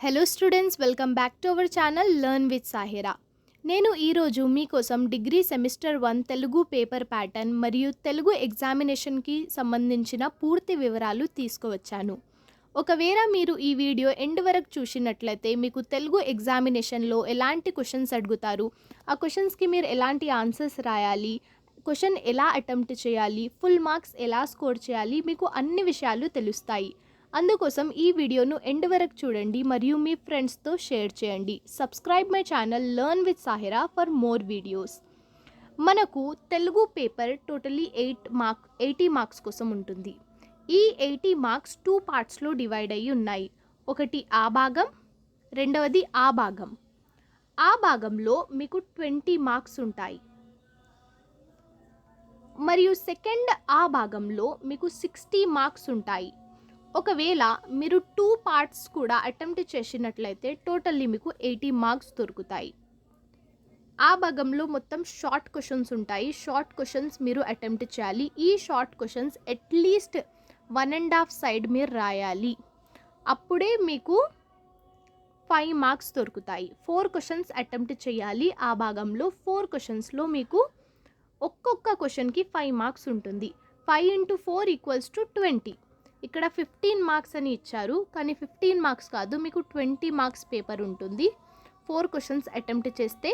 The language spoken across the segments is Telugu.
Hello students welcome back to our channel learn with Sahira నేను ఈరోజు మీకోసం degree semester one Telugu paper pattern మరియు తెలుగు ఎగ్జామినేషన్కి సంబంధించిన పూర్తి వివరాలు తీసుకువచ్చాను. ఒకవేళ మీరు ఈ వీడియో ఎండ్ వరకు చూసినట్లయితే మీకు తెలుగు ఎగ్జామినేషన్లో ఎలాంటి క్వశ్చన్స్ అడుగుతారు ఆ క్వశ్చన్స్కి మీరు ఎలాంటి ఆన్సర్స్ రాయాలి క్వశ్చన్ ఎలా అటెంప్ట్ చేయాలి ఫుల్ మార్క్స్ ఎలా స్కోర్ చేయాలి మీకు అన్ని విషయాలు తెలుస్తాయి. అందుకోసం ఈ వీడియోను ఎండ్ వరకు చూడండి మరియు మీ ఫ్రెండ్స్తో షేర్ చేయండి. Subscribe my channel learn with Sahira for more videos. మనకు Telugu paper totally eight mark eighty marks కోసం ఉంటుంది. ఈ ఎయిటీ మార్క్స్ టూ పార్ట్స్లో డివైడ్ అయ్యి ఉన్నాయి. ఒకటి ఆ భాగం రెండవది ఆ భాగం. ఆ భాగంలో మీకు ట్వంటీ మార్క్స్ ఉంటాయి. మరియు సెకండ్ ఆ భాగంలో మీకు సిక్స్టీ మార్క్స్ ఉంటాయి. ఒకవేళ మీరు టూ పార్ట్స్ కూడా అటెంప్ట్ చేసినట్లయితే టోటల్లీ మీకు ఎయిటీ మార్క్స్ దొరుకుతాయి. ఆ భాగంలో మొత్తం షార్ట్ క్వశ్చన్స్ ఉంటాయి. షార్ట్ క్వశ్చన్స్ మీరు అటెంప్ట్ చేయాలి. ఈ short questions at least one and half side మీరు రాయాలి. అప్పుడే మీకు ఫైవ్ మార్క్స్ దొరుకుతాయి. ఫోర్ క్వశ్చన్స్ అటెంప్ట్ చేయాలి. ఆ భాగంలో ఫోర్ క్వశ్చన్స్లో మీకు ఒక్కొక్క క్వశ్చన్కి ఫైవ్ మార్క్స్ ఉంటుంది. Five into four equals to twenty ఇక్కడ ఫిఫ్టీన్ మార్క్స్ అని ఇచ్చారు కానీ ఫిఫ్టీన్ మార్క్స్ కాదు మీకు ట్వంటీ మార్క్స్ పేపర్ ఉంటుంది. ఫోర్ క్వశ్చన్స్ అటెంప్ట్ చేస్తే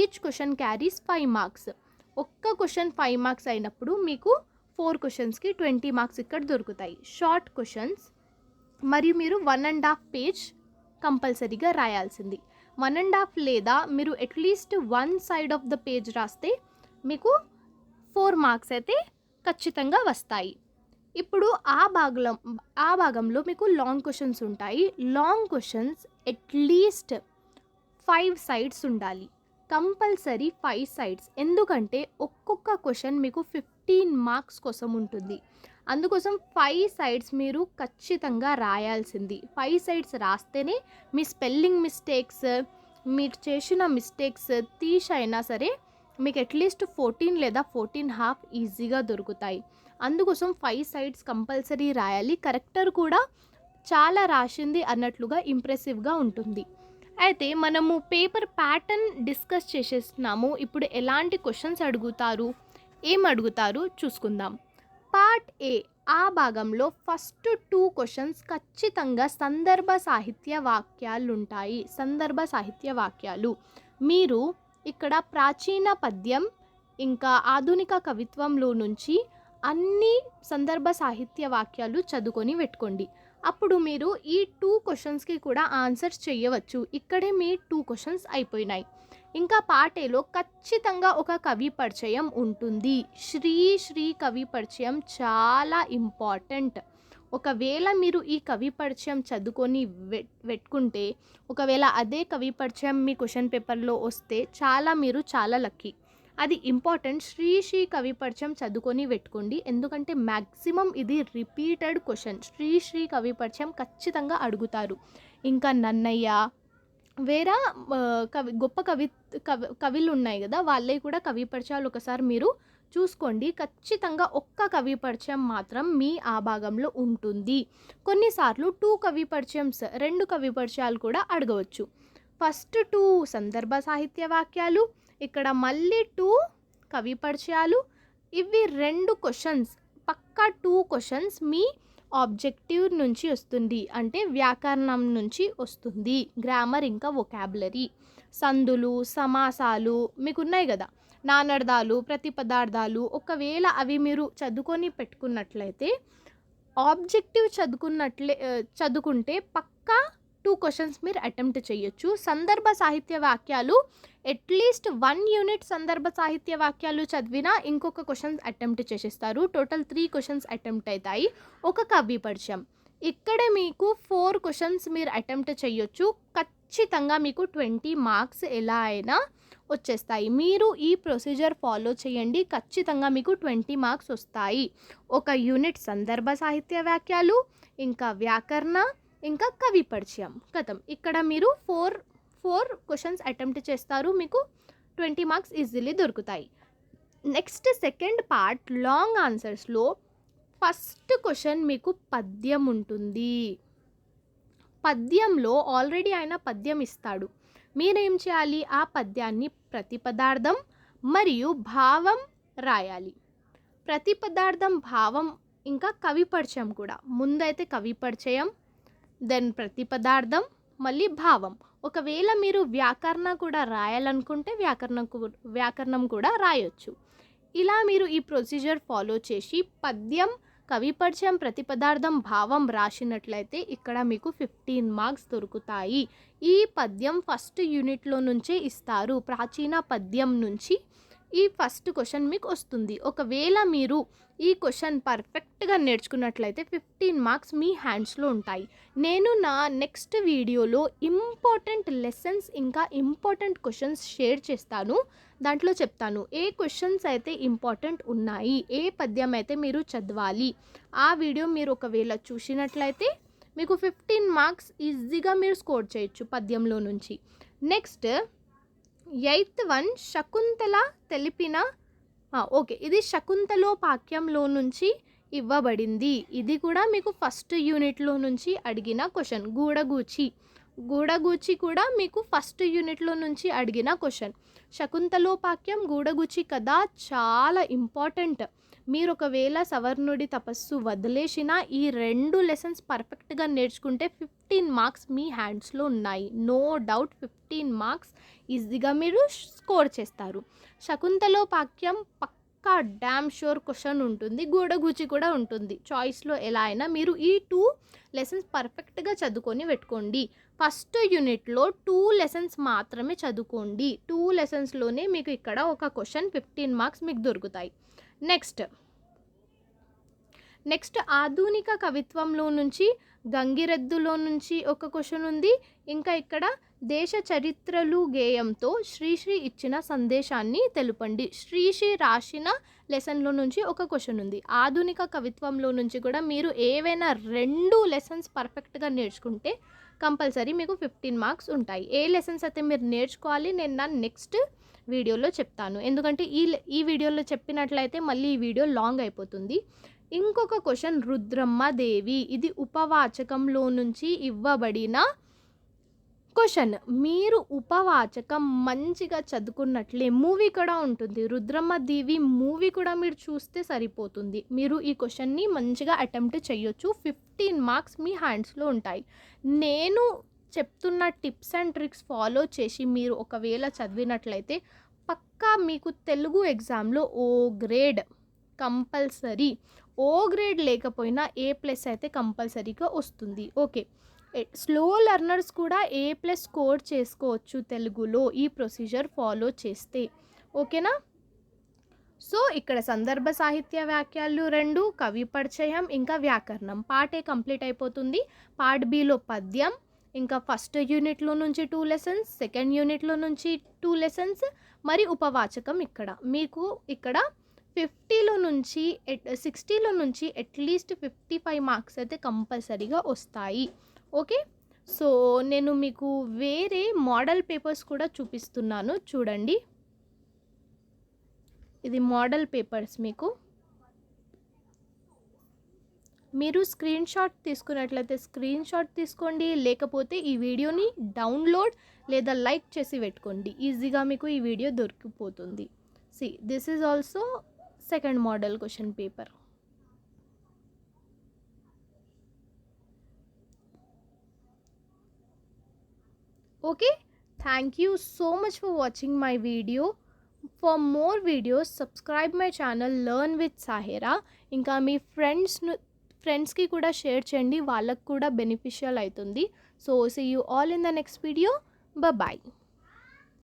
each question carries five marks ఒక్క క్వశ్చన్ ఫైవ్ మార్క్స్ అయినప్పుడు మీకు ఫోర్ క్వశ్చన్స్కి ట్వంటీ మార్క్స్ ఇక్కడ దొరుకుతాయి. షార్ట్ క్వశ్చన్స్ మరియు మీరు వన్ అండ్ హాఫ్ పేజ్ కంపల్సరీగా రాయాల్సింది. వన్ అండ్ హాఫ్ లేదా మీరు at least one side of the page రాస్తే మీకు ఫోర్ మార్క్స్ అయితే ఖచ్చితంగా వస్తాయి. ఇప్పుడు ఆ భాగం ఆ భాగంలో మీకు లాంగ్ క్వశ్చన్స్ ఉంటాయి. Long questions at least five sides ఉండాలి. కంపల్సరీ ఫైవ్ సైడ్స్ ఎందుకంటే ఒక్కొక్క క్వశ్చన్ మీకు ఫిఫ్టీన్ మార్క్స్ కోసం ఉంటుంది. అందుకోసం ఫైవ్ సైడ్స్ మీరు ఖచ్చితంగా రాయాల్సింది. ఫైవ్ సైడ్స్ రాస్తేనే మీ స్పెల్లింగ్ మిస్టేక్స్ మీరు చేసిన మిస్టేక్స్ తీసైనా సరే మీకు అట్లీస్ట్ ఫోర్టీన్ లేదా ఫోర్టీన్ హాఫ్ ఈజీగా దొరుకుతాయి. అందుకోసం ఫైవ్ సైడ్స్ కంపల్సరీ రాయాలి. కరెక్టర్ కూడా చాలా రాసింది అన్నట్లుగా ఇంప్రెసివ్గా ఉంటుంది. అయితే మనము పేపర్ ప్యాటర్న్ డిస్కస్ చేసేస్తున్నాము. ఇప్పుడు ఎలాంటి క్వశ్చన్స్ అడుగుతారు? ఏం అడుగుతారు? చూసుకుందాం. పార్ట్ ఏ ఆ భాగంలో ఫస్ట్ టూ క్వశ్చన్స్ ఖచ్చితంగా సందర్భ సాహిత్య వాక్యాలు ఉంటాయి సందర్భ సాహిత్య వాక్యాలు. మీరు ఇక్కడ ప్రాచీన పద్యం ఇంకా ఆధునిక కవిత్వంలో నుంచి అన్ని సందర్భ సాహిత్య వాక్యాలు చదువుకొని పెట్టుకోండి. అప్పుడు మీరు ఈ టూ క్వశ్చన్స్కి కూడా ఆన్సర్స్ చేయవచ్చు. ఇక్కడే మీ టూ క్వశ్చన్స్ అయిపోయినాయి. ఇంకా పాటేలో ఖచ్చితంగా ఒక కవి పరిచయం ఉంటుంది. శ్రీ శ్రీ కవి పరిచయం చాలా ఇంపార్టెంట్ ఒకవేళ మీరు ఈ కవి పరిచయం చదువుకొని పెట్టుకుంటే ఒకవేళ అదే కవి పరిచయం మీ క్వశ్చన్ పేపర్లో వస్తే చాలా మీరు చాలా లక్కీ అది ఇంపార్టెంట్ శ్రీ శ్రీ కవి పరిచయం చదువుకొని పెట్టుకోండి. ఎందుకంటే మ్యాక్సిమం ఇది రిపీటెడ్ క్వశ్చన్ శ్రీ శ్రీ కవి పరిచయం ఖచ్చితంగా అడుగుతారు. ఇంకా నన్నయ్య వేరే కవి గొప్ప కవి కవి కవిలు ఉన్నాయి కదా వాళ్ళే కూడా కవి పరిచయాలు ఒకసారి మీరు చూసుకోండి. ఖచ్చితంగా ఒక్క కవి పరిచయం మాత్రం మీ ఆ భాగంలో ఉంటుంది. కొన్నిసార్లు టూ కవి పరిచయంస్ రెండు కవి పరిచయాలు కూడా అడగవచ్చు. ఫస్ట్ టూ సందర్భ సాహిత్య వాక్యాలు ఇక్కడ మళ్ళీ టూ కవి పరిచయాలు. ఇవి రెండు క్వశ్చన్స్ పక్కా టూ క్వశ్చన్స్ మీ ఆబ్జెక్టివ్ నుంచి వస్తుంది. అంటే వ్యాకరణం నుంచి వస్తుంది. గ్రామర్ ఇంకా వొకాబులరీ సందులు సమాసాలు మీకు ఉన్నాయి కదా? నానర్థాలు ప్రతిపదార్థాలు ఒకవేళ అవి మీరు చదువుకొని పెట్టుకున్నట్లయితే ఆబ్జెక్టివ్ చదువుకున్నట్లే చదువుకుంటే పక్కా టూ క్వశ్చన్స్ మీరు అటెంప్ట్ చేయొచ్చు. సందర్భ సాహిత్య వాక్యాలు అట్లీస్ట్ వన్ యూనిట్ సందర్భ సాహిత్య వాక్యాలు చదివినా ఇంకొక క్వశ్చన్స్ అటెంప్ట్ చేసేస్తారు. టోటల్ త్రీ క్వశ్చన్స్ అటెంప్ట్ అవుతాయి. ఒక కవి పరిచయం. ఇక్కడ మీకు ఫోర్ క్వశ్చన్స్ మీరు అటెంప్ట్ చేయొచ్చు. ఖచ్చితంగా మీకు ట్వంటీ మార్క్స్ ఎలా అయినా వచ్చేస్తాయి. మీరు ఈ ప్రొసీజర్ ఫాలో చేయండి. ఖచ్చితంగా మీకు ట్వంటీ మార్క్స్ వస్తాయి. ఒక యూనిట్ సందర్భ సాహిత్య వాక్యాలు ఇంకా వ్యాకరణ ఇంకా కవి పరిచయం. కథం. ఇక్కడ మీరు ఫోర్ ఫోర్ క్వశ్చన్స్ అటెంప్ట్ చేస్తారు. మీకు ట్వంటీ మార్క్స్ ఈజీలీ దొరుకుతాయి. నెక్స్ట్ సెకండ్ పార్ట్ లాంగ్ ఆన్సర్స్లో ఫస్ట్ క్వశ్చన్ మీకు పద్యం ఉంటుంది. పద్యంలో ఆల్రెడీ ఆయన పద్యం ఇస్తాడు. మీరేం చేయాలి? ఆ పద్యాన్ని ప్రతి పదార్థం మరియు భావం రాయాలి. ప్రతి పదార్థం భావం ఇంకా కవి పరిచయం కూడా. ముందైతే కవి పరిచయం దెన్ ప్రతి పదార్థం మళ్ళీ భావం. ఒకవేళ మీరు వ్యాకరణ కూడా రాయాలనుకుంటే వ్యాకరణం వ్యాకరణం కూడా రాయొచ్చు. ఇలా మీరు ఈ ప్రొసీజర్ ఫాలో చేసి పద్యం కవిపరిచయం ప్రతి పదార్థం భావం రాసినట్లయితే ఇక్కడ మీకు ఫిఫ్టీన్ మార్క్స్ దొరుకుతాయి. ఈ పద్యం ఫస్ట్ యూనిట్లో నుంచే ఇస్తారు. ప్రాచీన పద్యం నుంచి ఈ ఫస్ట్ క్వశ్చన్ మీకు వస్తుంది. ఒకవేళ మీరు ఈ క్వశ్చన్ పర్ఫెక్ట్గా నేర్చుకున్నట్లయితే ఫిఫ్టీన్ మార్క్స్ మీ హ్యాండ్స్లో ఉంటాయి. నేను నా నెక్స్ట్ వీడియోలో ఇంపార్టెంట్ లెసన్స్ ఇంకా ఇంపార్టెంట్ క్వశ్చన్స్ షేర్ చేస్తాను. దాంట్లో చెప్తాను. ఏ క్వశ్చన్స్ అయితే ఇంపార్టెంట్ ఉన్నాయి ఏ పద్యం అయితే మీరు చదవాలి ఆ వీడియో మీరు ఒకవేళ చూసినట్లయితే మీకు ఫిఫ్టీన్ మార్క్స్ ఈజీగా మీరు స్కోర్ చేయొచ్చు పద్యంలో నుంచి. నెక్స్ట్ ఎయిత్ వన్ శకుంతల తెలిపిన ఓకే ఇది శకుంతలోపాక్యంలో నుంచి ఇవ్వబడింది. ఇది కూడా మీకు ఫస్ట్ యూనిట్లో నుంచి అడిగిన క్వశ్చన్. గూడగూచి గూడగూచి కూడా మీకు ఫస్ట్ యూనిట్లో నుంచి అడిగిన క్వశ్చన్. శకుంతలోపాక్యం గూడగూచి కథ చాలా ఇంపార్టెంట్. మీరు ఒకవేళ సవర్ణుడి తపస్సు వదిలేసిన ఈ రెండు లెసన్స్ పర్ఫెక్ట్గా నేర్చుకుంటే ఫిఫ్టీన్ మార్క్స్ మీ హ్యాండ్స్లో ఉన్నాయి. నో డౌట్ ఫిఫ్టీన్ మార్క్స్ ఈజీగా మీరు స్కోర్ చేస్తారు. శకుంతలో పాక్యం పక్కా డ్యామ్ షోర్ క్వశ్చన్ ఉంటుంది. గూడగూచి కూడా ఉంటుంది. చాయిస్లో ఎలా అయినా మీరు ఈ టూ లెసన్స్ పర్ఫెక్ట్గా చదువుకొని పెట్టుకోండి. ఫస్ట్ యూనిట్లో టూ లెసన్స్ మాత్రమే చదువుకోండి. టూ లెసన్స్లోనే మీకు ఇక్కడ ఒక క్వశ్చన్ ఫిఫ్టీన్ మార్క్స్ మీకు దొరుకుతాయి. నెక్స్ట్ నెక్స్ట్ ఆధునిక కవిత్వంలో నుంచి గంగిరెద్దులో నుంచి ఒక క్వశ్చన్ ఉంది. ఇంకా ఇక్కడ దేశ చరిత్రలు గేయంతో శ్రీశ్రీ ఇచ్చిన సందేశాన్ని తెలుపండి. శ్రీశ్రీ రాసిన లెసన్లో నుంచి ఒక క్వశ్చన్ ఉంది. ఆధునిక కవిత్వంలో నుంచి కూడా మీరు ఏవైనా రెండు లెసన్స్ పర్ఫెక్ట్గా నేర్చుకుంటే కంపల్సరీ మీకు ఫిఫ్టీన్ మార్క్స్ ఉంటాయి. ఏ లెసన్స్ అయితే మీరు నేర్చుకోవాలి నేను నా నెక్స్ట్ వీడియోలో చెప్తాను. ఎందుకంటే ఈ ఈ వీడియోలో చెప్పినట్లయితే మళ్ళీ ఈ వీడియో లాంగ్ అయిపోతుంది. ఇంకొక క్వశ్చన్ రుద్రమ్మ దేవి ఇది ఉపవాచకంలో నుంచి ఇవ్వబడిన క్వశ్చన్. మీరు ఉపవాచకం మంచిగా చదువుకున్నట్లే మూవీ కూడా ఉంటుంది. రుద్రమ్మ దేవి మూవీ కూడా మీరు చూస్తే సరిపోతుంది. మీరు ఈ క్వశ్చన్ని మంచిగా అటెంప్ట్ చేయొచ్చు. ఫిఫ్టీన్ మార్క్స్ మీ హ్యాండ్స్లో ఉంటాయి. నేను చెప్తున్న టిప్స్ అండ్ ట్రిక్స్ ఫాలో చేసి మీరు ఒకవేళ చదివినట్లయితే పక్కా మీకు తెలుగు ఎగ్జామ్లో O grade compulsory. O grade లేకపోయినా ఏ ప్లస్ అయితే కంపల్సరీగా వస్తుంది. ఓకే. స్లో లెర్నర్స్ కూడా ఏ ప్లస్ స్కోర్ చేసుకోవచ్చు తెలుగులో ఈ ప్రొసీజర్ ఫాలో చేస్తే. ఓకేనా? సో ఇక్కడ సందర్భ సాహిత్య వాక్యాలు రెండు కవి పరిచయం ఇంకా వ్యాకరణం. పార్ట్ ఏ కంప్లీట్ అయిపోతుంది. పార్ట్ బిలో పద్యం ఇంకా ఫస్ట్ యూనిట్లో నుంచి టూ లెసన్స్ సెకండ్ యూనిట్లో నుంచి టూ లెసన్స్ మరి ఉపవాచకం ఇక్కడ. మీకు ఇక్కడ ఫిఫ్టీలో నుంచి సిక్స్టీలో నుంచి అట్లీస్ట్ ఫిఫ్టీ ఫైవ్ మార్క్స్ అయితే కంపల్సరీగా వస్తాయి. ఓకే? సో నేను మీకు వేరే మోడల్ పేపర్స్ కూడా చూపిస్తున్నాను. చూడండి. ఇది మోడల్ పేపర్స్ మీకు. మీరు స్క్రీన్ షాట్ తీసుకున్నట్లయితే స్క్రీన్ షాట్ తీసుకోండి. లేకపోతే ఈ వీడియోని డౌన్లోడ్ లేదా లైక్ చేసి పెట్టుకోండి. ఈజీగా మీకు ఈ video దొరికిపోతుంది. See this is also second model question paper. Okay thank you so much for watching my video for more videos subscribe my channel learn with Sahera ఇంకా మీ ఫ్రెండ్స్ను ఫ్రెండ్స్కి కూడా షేర్ చేయండి వాళ్ళకు కూడా బెనిఫిషియల్ అవుతుంది. So see you all in the next video bye